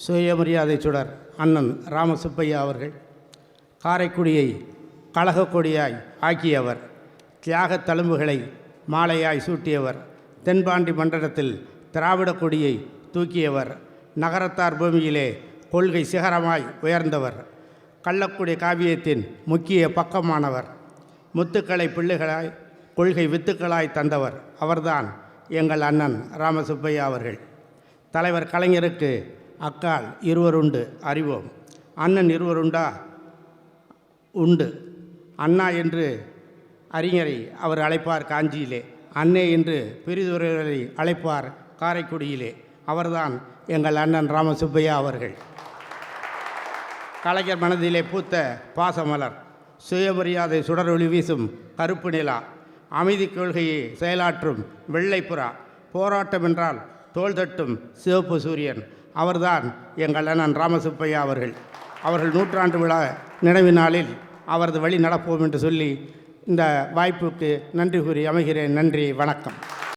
சுயமரியாதை சுடர் அண்ணன் ராமசுப்பையா அவர்கள் காரைக்குடியை கழகக்கொடியாய் ஆக்கியவர் தியாகத் தழும்புகளை மாலையாய் சூட்டியவர் தென்பாண்டி மண்டலத்தில் திராவிடக் கொடியை தூக்கியவர் நகரத்தார் பூமியிலே கொள்கை சிகரமாய் உயர்ந்தவர் கள்ளக்குடி காவியத்தின் முக்கிய பக்கமானவர் முத்துக்களை பிள்ளைகளாய் கொள்கை வித்துக்களாய் தந்தவர் அவர்தான் எங்கள் அண்ணன் ராமசுப்பையா அவர்கள். தலைவர் கலைஞருக்கு அக்கால் இருவருண்டு அறிவோம். அண்ணன் இருவருண்டா? உண்டு. அண்ணா என்று அறிஞரை அவர் அழைப்பார் காஞ்சியிலே. அண்ணே என்று பெரிதுரைகளை அழைப்பார் காரைக்குடியிலே. அவர்தான் எங்கள் அண்ணன் ராமசுப்பையா அவர்கள். கலைஞர் மனதிலே பூத்த பாசமலர். சுயமரியாதை சுடரொளி வீசும் கருப்பு நிலா. அமைதி கொள்கையை செயலாற்றும் வெள்ளைப்புறா. போராட்டம் என்றால் தோள் தட்டும் சிவப்பு சூரியன். அவர்தான் எங்கள் அண்ணன் ராமசுப்பையா அவர்கள். அவர்கள் நூற்றாண்டு விழா நினைவு நாளில் அவரது வழி நடப்போம் என்று சொல்லி இந்த வாய்ப்புக்கு நன்றி கூறி அமைகிறேன். நன்றி வணக்கம்.